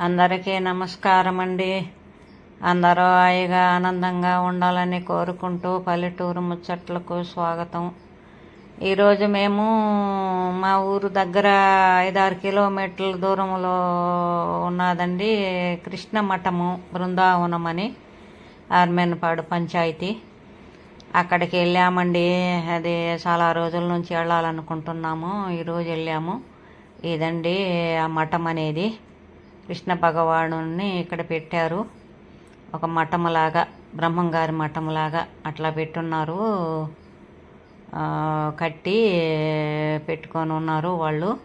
అందరికీ నమస్కారం అండి అందరూ హాయిగా ఆనందంగా ఉండాలని కోరుకుంటూ పల్లెటూరు ముచ్చట్లకు స్వాగతం. ఈరోజు మేము మా ఊరు దగ్గర ఐదారు కిలోమీటర్ల దూరంలో ఉన్నదండి కృష్ణ మఠము బృందావనం అని ఆర్మేనపాడు పంచాయతీ. అక్కడికి వెళ్ళామండి. అది చాలా రోజుల నుంచి వెళ్ళాలనుకుంటున్నాము. ఈరోజు వెళ్ళాము. ఇదండి ఆ మఠం అనేది. కృష్ణ భగవానుని ఇక్కడ పెట్టారు. ఒక మఠంలాగా బ్రహ్మంగారి మఠంలాగా అట్లా పెట్టున్నారు. కట్టి పెట్టుకొని ఉన్నారు వాళ్ళు.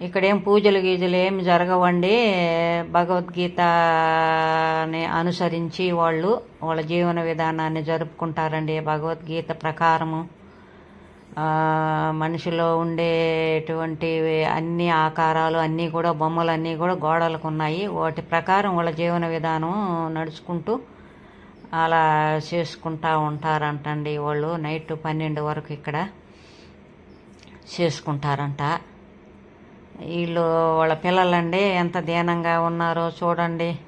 ఇక్కడేం పూజలు గీజలు ఏం జరగవండి. భగవద్గీతని అనుసరించి వాళ్ళు వాళ్ళ జీవన విధానాన్ని జరుపుకుంటారండి. భగవద్గీత ప్రకారము. మనిషిలో ఉండేటువంటి అన్ని ఆకారాలు అన్నీ కూడా బొమ్మలు అన్నీ కూడా గోడలకు ఉన్నాయి. వాటి ప్రకారం వాళ్ళ జీవన విధానం నడుచుకుంటూ అలా చేసుకుంటా ఉంటారంటండి వాళ్ళు. నైట్ పన్నెండు వరకు ఇక్కడ చేసుకుంటారంట. వీళ్ళు వాళ్ళ పిల్లలండి ఎంత దీనంగా ఉన్నారో చూడండి.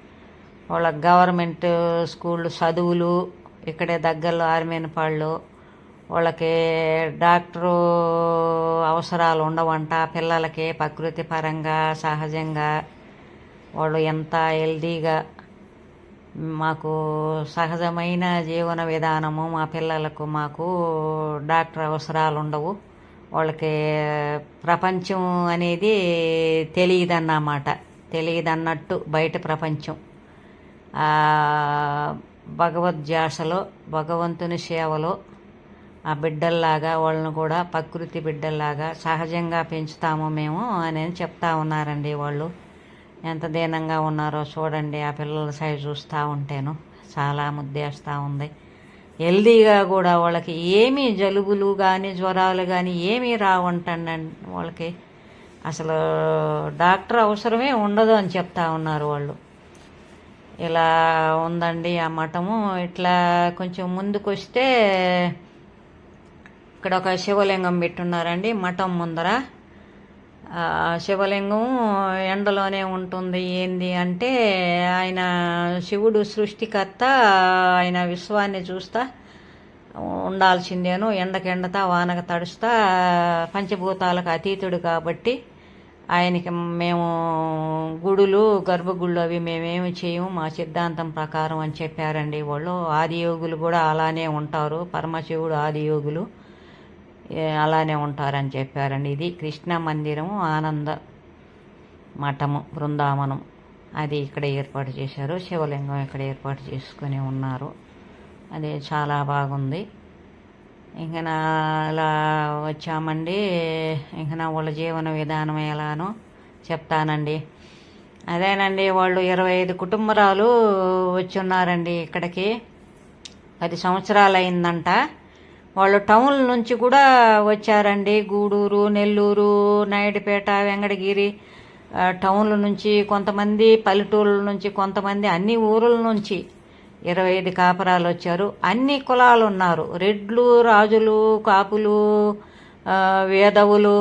వాళ్ళ గవర్నమెంట్ స్కూళ్ళు చదువులు ఇక్కడే దగ్గరలో ఆర్మేనపాళ్ళు. వాళ్ళకి డాక్టరు అవసరాలు ఉండవంట పిల్లలకి ప్రకృతి పరంగా సహజంగా వాళ్ళు ఎంత హెల్దీగా మాకు సహజమైన జీవన విధానము మా పిల్లలకు మాకు డాక్టర్ అవసరాలు ఉండవు. వాళ్ళకి ప్రపంచం అనేది తెలియదన్నమాట. తెలియదన్నట్టు బయట ప్రపంచం. భగవద్ భగవద్ధ్యాసలో భగవంతుని సేవలో ఆ బిడ్డల్లాగా వాళ్ళని కూడా ప్రకృతి బిడ్డల్లాగా సహజంగా పెంచుతాము మేము అని చెప్తా ఉన్నారండి వాళ్ళు. ఎంత దీనంగా ఉన్నారో చూడండి ఆ పిల్లల సైజు చూస్తూ ఉంటేను చాలా ముద్దేస్తూ ఉంది. హెల్దీగా కూడా వాళ్ళకి ఏమీ జలుబులు కానీ జ్వరాలు కానీ ఏమీ రావంటండి వాళ్ళకి. అసలు డాక్టర్ అవసరమే ఉండదు అని చెప్తా ఉన్నారు వాళ్ళు. ఇలా ఉందండి ఆ మఠము. ఇట్లా కొంచెం ముందుకొస్తే ఇక్కడ ఒక శివలింగం పెట్టున్నారండి మఠం ముందర. శివలింగం ఎండలోనే ఉంటుంది. ఏంది అంటే ఆయన శివుడు సృష్టికర్త ఆయన విశ్వాన్ని చూస్తా ఉండాల్సిందేను ఎండకి ఎండతా వానక తడుస్తా పంచభూతాలకు అతీతుడు కాబట్టి ఆయనకి మేము గుడులు గర్భగుళ్ళు అవి మేమేమి చేయము మా సిద్ధాంతం ప్రకారం అని చెప్పారండి వాళ్ళు. ఆదియోగులు కూడా అలానే ఉంటారు పరమశివుడు ఆదియోగులు. అలానే ఉంటారని చెప్పారండి. ఇది కృష్ణ మందిరము ఆనంద మఠము బృందావనం. అది ఇక్కడ ఏర్పాటు చేశారు. శివలింగం ఇక్కడ ఏర్పాటు చేసుకుని ఉన్నారు. అది చాలా బాగుంది. ఇంకా నా అలా వచ్చామండి. ఇంకా నా వాళ్ళ జీవన విధానం ఎలానో చెప్తానండి. అదేనండి వాళ్ళు ఇరవై ఐదు కుటుంబరాలు వచ్చి ఉన్నారండి ఇక్కడికి. పది సంవత్సరాలు అయిందంట వాళ్ళు టౌన్ నుంచి కూడా వచ్చారండి. గూడూరు నెల్లూరు నాయుడుపేట వెంకటగిరి టౌన్ల నుంచి కొంతమంది పల్లెటూళ్ళ నుంచి కొంతమంది అన్ని ఊరుల నుంచి ఇరవై ఐదు కాపరాలు వచ్చారు. అన్ని కులాలు ఉన్నారు. రెడ్లు రాజులు కాపులు వేదవులు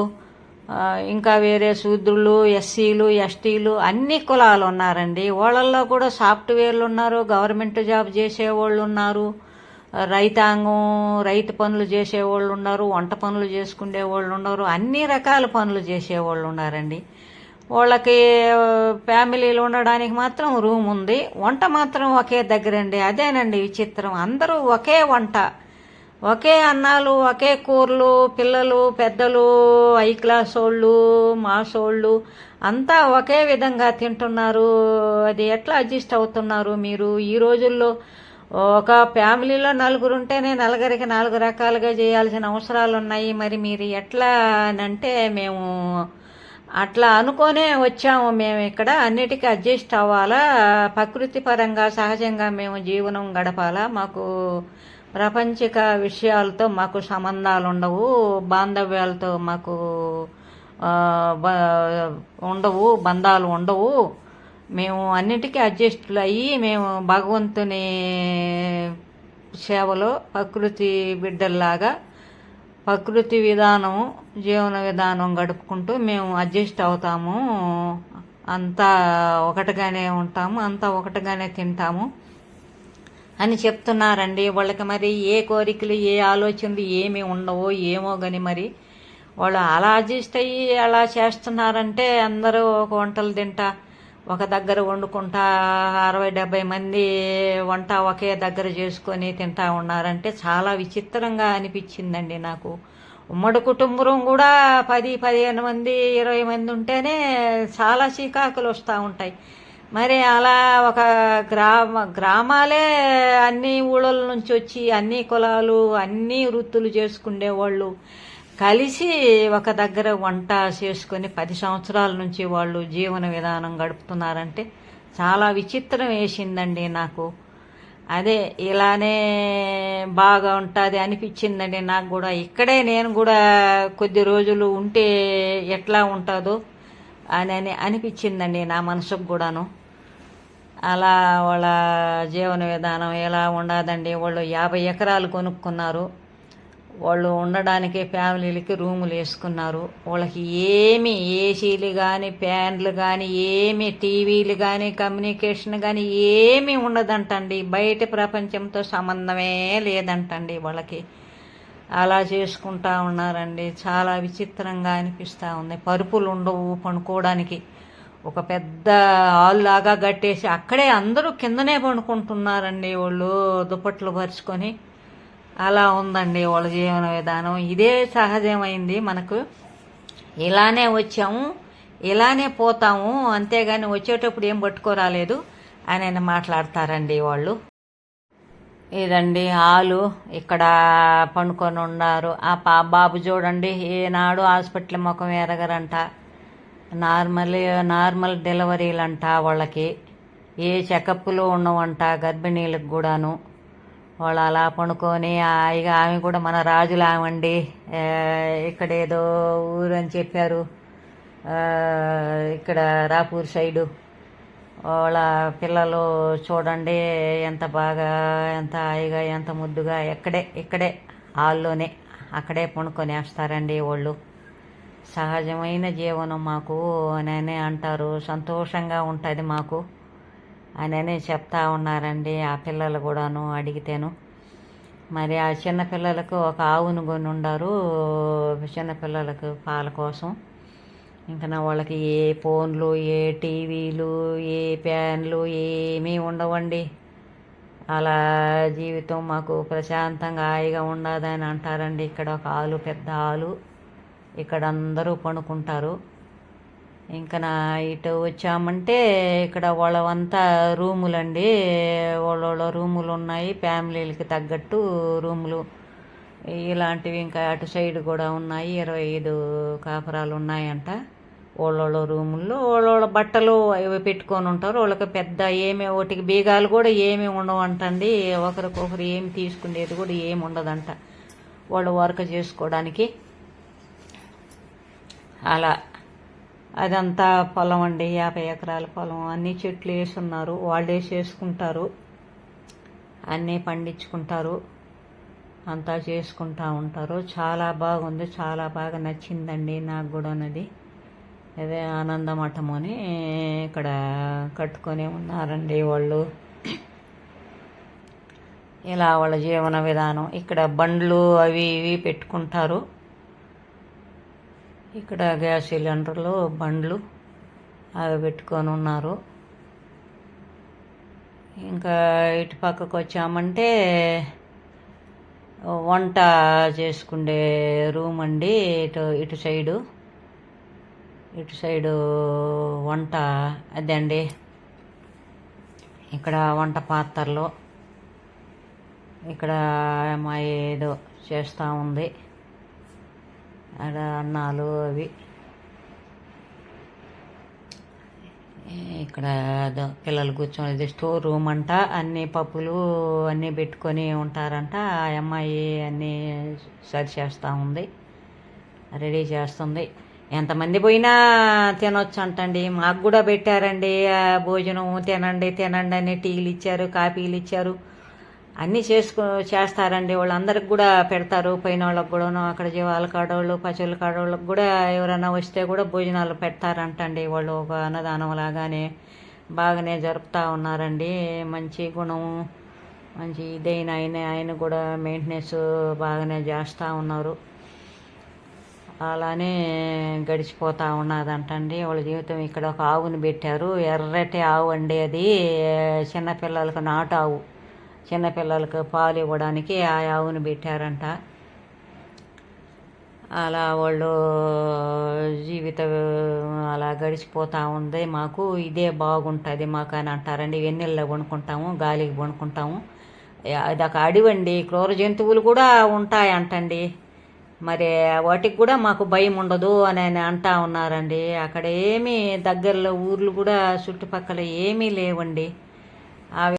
ఇంకా వేరే శూద్రులు ఎస్సీలు ఎస్టీలు అన్ని కులాలు ఉన్నారండి. వాళ్ళల్లో కూడా సాఫ్ట్వేర్లు ఉన్నారు గవర్నమెంట్ జాబ్ చేసేవాళ్ళు ఉన్నారు. రైతాంగం రైతు పనులు చేసేవాళ్ళు ఉన్నారు వంట పనులు చేసుకునే వాళ్ళు ఉన్నారు అన్ని రకాల పనులు చేసేవాళ్ళు ఉన్నారండి. వాళ్ళకి ఫ్యామిలీలు ఉండడానికి మాత్రం రూమ్ ఉంది. వంట మాత్రం ఒకే దగ్గరండి. అదేనండి విచిత్రం. అందరూ ఒకే వంట. ఒకే అన్నాలు ఒకే కూరలు పిల్లలు పెద్దలు ఐ క్లాస్ వాళ్ళు మాసోళ్ళు అంతా ఒకే విధంగా తింటున్నారు. అది ఎట్లా అడ్జస్ట్ అవుతున్నారు మీరు? ఈ రోజుల్లో ఒక ఫ్యామిలీలో నలుగురు ఉంటేనే నలుగురికి నాలుగు రకాలుగా చేయాల్సిన అవసరాలు ఉన్నాయి మరి మీరు ఎట్లా అని అంటే మేము అట్లా అనుకోనే వచ్చాము. మేము ఇక్కడ అన్నిటికీ అడ్జస్ట్ అవ్వాలా? ప్రకృతి పరంగా సహజంగా మేము జీవనం గడపాలా? మాకు ప్రపంచిక విషయాలతో మాకు సంబంధాలు ఉండవు బాంధవ్యాలతో మాకు ఉండవు బంధాలు ఉండవు మేము అన్నిటికీ అడ్జస్ట్లు అయ్యి మేము భగవంతుని సేవలో ప్రకృతి బిడ్డల్లాగా ప్రకృతి విధానం జీవన విధానం గడుపుకుంటూ మేము అడ్జస్ట్ అవుతాము. అంతా ఒకటిగానే ఉంటాము అంతా ఒకటిగానే తింటాము అని చెప్తున్నారండి. వాళ్ళకి మరి ఏ కోరికలు ఏ ఆలోచనలు ఏమి ఉండవో ఏమో కానీ మరి వాళ్ళు అలా అడ్జస్ట్ అయ్యి అలా చేస్తున్నారంటే అందరూ ఒక వంటలు తింటా ఒక దగ్గర వండుకుంటా అరవై డెబ్బై మంది వంట ఒకే దగ్గర చేసుకొని తింటా ఉన్నారంటే చాలా విచిత్రంగా అనిపించిందండి నాకు. ఉమ్మడి కుటుంబం కూడా పది పదిహేను మంది ఇరవై మంది ఉంటేనే చాలా చీకాకులు వస్తూ ఉంటాయి. మరి అలా ఒక గ్రామ గ్రామాలే అన్ని ఊళ్ళ నుంచి వచ్చి అన్ని కులాలు అన్ని వృత్తులు చేసుకునే వాళ్ళు కలిసి ఒక దగ్గర వంట చేసుకొని పది సంవత్సరాల నుంచి వాళ్ళు జీవన విధానం గడుపుతున్నారంటే చాలా విచిత్రం వేసిందండి నాకు. అదే ఇలానే బాగా ఉంటుంది అనిపించిందండి నాకు కూడా. ఇక్కడే నేను కూడా కొద్ది రోజులు ఉంటే ఎట్లా ఉంటుందో అని అనిపించిందండి నా మనసుకు కూడాను. అలా వాళ్ళ జీవన విధానం ఎలా ఉండదండి? వాళ్ళు యాభై ఎకరాలు కొనుక్కున్నారు. వాళ్ళు ఉండడానికి ఫ్యామిలీలకి రూములు వేసుకున్నారు. వాళ్ళకి ఏమి ఏసీలు కానీ ఫ్యాన్లు కానీ ఏమి టీవీలు కానీ కమ్యూనికేషన్ కానీ ఏమీ ఉండదంటండి. బయట ప్రపంచంతో సంబంధమే లేదంటండి వాళ్ళకి. అలా చేసుకుంటా ఉన్నారండి. చాలా విచిత్రంగా అనిపిస్తూ ఉంది. పరుపులు ఉండవు పనుకోవడానికి ఒక పెద్ద హాల్ లాగా కట్టేసి అక్కడే అందరూ కిందనే పడుకుంటున్నారండి వాళ్ళు దుప్పట్లు పరుచుకొని. అలా ఉందండి వాళ్ళ జీవన విధానం. ఇదే సహజమైంది మనకు. ఇలానే వచ్చాము ఇలానే పోతాము అంతేగాని వచ్చేటప్పుడు ఏం పట్టుకోరాలేదు అని మాట్లాడతారండి వాళ్ళు. ఇదండి హాలు ఇక్కడ పండుకొని ఉన్నారు. ఆ పా బాబు చూడండి ఏనాడు హాస్పిటల్ ముఖం ఎరగరంట. నార్మల్ నార్మల్ డెలివరీలంట వాళ్ళకి. ఏ చెకప్లు ఉండవంట గర్భిణీలకు కూడాను. వాళ్ళు అలా పండుకొని ఇక ఆమె కూడా మన రాజులామండి. ఇక్కడ ఏదో ఊరు అని చెప్పారు ఇక్కడ రాపూర్ సైడు. వాళ్ళ పిల్లలు చూడండి ఎంత బాగా ఎంత హాయిగా ఎంత ముద్దుగా ఎక్కడే ఇక్కడే హాల్లోనే అక్కడే పండుకొని వేస్తారండి వాళ్ళు. సహజమైన జీవనం మాకు. అని అంటారు సంతోషంగా ఉంటుంది మాకు. అని చెప్తా ఉన్నారండి ఆ పిల్లలు కూడాను అడిగితేను. మరి ఆ చిన్నపిల్లలకు ఒక ఆవును కొని ఉండారు చిన్నపిల్లలకు పాల కోసం. ఇంకా నా వాళ్ళకి ఏ ఫోన్లు ఏ టీవీలు ఏ ఫ్యాన్లు ఏమీ ఉండవండి. అలా జీవితం మాకు ప్రశాంతంగా హాయిగా ఉండదని అంటారండి. ఇక్కడ ఒక ఆలు పెద్ద ఆలు ఇక్కడ అందరూ పడుకుంటారు. ఇంకా నా ఇటు వచ్చామంటే ఇక్కడ వాళ్ళవంతా రూములండి. వాళ్ళ వాళ్ళ రూములు ఉన్నాయి ఫ్యామిలీలకి తగ్గట్టు రూములు. ఇలాంటివి ఇంకా అటు సైడ్ కూడా ఉన్నాయి ఇరవై ఐదు కాపురాలు ఉన్నాయంట వాళ్ళ రూముల్లో వాళ్ళ బట్టలు అవి పెట్టుకొని ఉంటారు. వాళ్ళకి పెద్ద ఏమి ఒకటికి బీగాలు కూడా ఏమి ఉండవంటండి. ఒకరికొకరు ఏమి తీసుకునేది కూడా ఏమి ఉండదంట. వాళ్ళు వర్క్ చేసుకోవడానికి. అలా అదంతా పొలం అండి యాభై ఎకరాల పొలం. అన్ని చెట్లు వేసున్నారు వాళ్ళే చేసుకుంటారు అన్నీ పండించుకుంటారు. అంతా చేసుకుంటా ఉంటారు. చాలా బాగుంది చాలా బాగా నచ్చిందండి నాకు కూడా అన్నది. అదే ఆనందమఠం అని ఇక్కడ కట్టుకొని ఉన్నారండి వాళ్ళు. ఇలా వాళ్ళ జీవన విధానం. ఇక్కడ బండ్లు అవి ఇవి పెట్టుకుంటారు. ఇక్కడ గ్యాస్ సిలిండర్లు బండ్లు అవి పెట్టుకొని ఉన్నారు. ఇంకా ఇటు పక్కకు వచ్చామంటే వంట చేసుకునే రూమ్ అండి. ఇటు ఇటు సైడు ఇటు సైడు వంట అదండి. ఇక్కడ వంట పాత్రలు. ఇక్కడ అమ్మాయి ఏదో చేస్తూ ఉంది. ఆడ అన్నాలు అవి. ఇక్కడ పిల్లలు కూర్చొని స్టోర్ రూమ్ అంట. అన్ని పప్పులు అన్నీ పెట్టుకొని ఉంటారంట. ఆ అమ్మాయి అన్నీ సరి చేస్తూ ఉంది. రెడీ చేస్తుంది. ఎంతమంది పోయినా తినొచ్చు అంటండి మాకు కూడా పెట్టారండి. భోజనం తినండి తినండి అని టీలు ఇచ్చారు కాఫీలు ఇచ్చారు. అన్నీ చేసుకో చేస్తారండి. వాళ్ళందరికి కూడా పెడతారు. పోయిన వాళ్ళకి కూడాను అక్కడ జీవాల కాడోళ్ళు పశువుల కాడోళ్ళకి కూడా ఎవరైనా వస్తే కూడా భోజనాలు పెడతారంటండి. వాళ్ళు ఒక అన్నదానం లాగానే బాగానే జరుపుతూ ఉన్నారండి. మంచి గుణం మంచి ఇదైన ఆయన ఆయన కూడా మెయింటెనెన్స్ బాగానే చేస్తూ ఉన్నారు. అలానే గడిచిపోతూ ఉన్నదంటండి. వాళ్ళ జీవితం ఇక్కడ ఒక ఆవుని పెట్టారు. ఎర్రటి ఆవు అండి అది. చిన్నపిల్లలకు నాటు ఆవు. చిన్నపిల్లలకు పాలు ఇవ్వడానికి ఆ ఆవుని పెట్టారంట. అలా వాళ్ళు జీవితం అలా గడిచిపోతూ ఉంది. మాకు ఇదే బాగుంటుంది మాకు అని అంటారండి. వెన్నెల్లో వండుకుంటాము గాలికి వండుకుంటాము అది ఒక అడివండి. క్రూర జంతువులు కూడా ఉంటాయంటండి. మరి వాటికి కూడా మాకు భయం ఉండదు అని ఆయన అంటా ఉన్నారండి. అక్కడ ఏమీ దగ్గరలో ఊర్లు కూడా చుట్టుపక్కల ఏమీ లేవండి.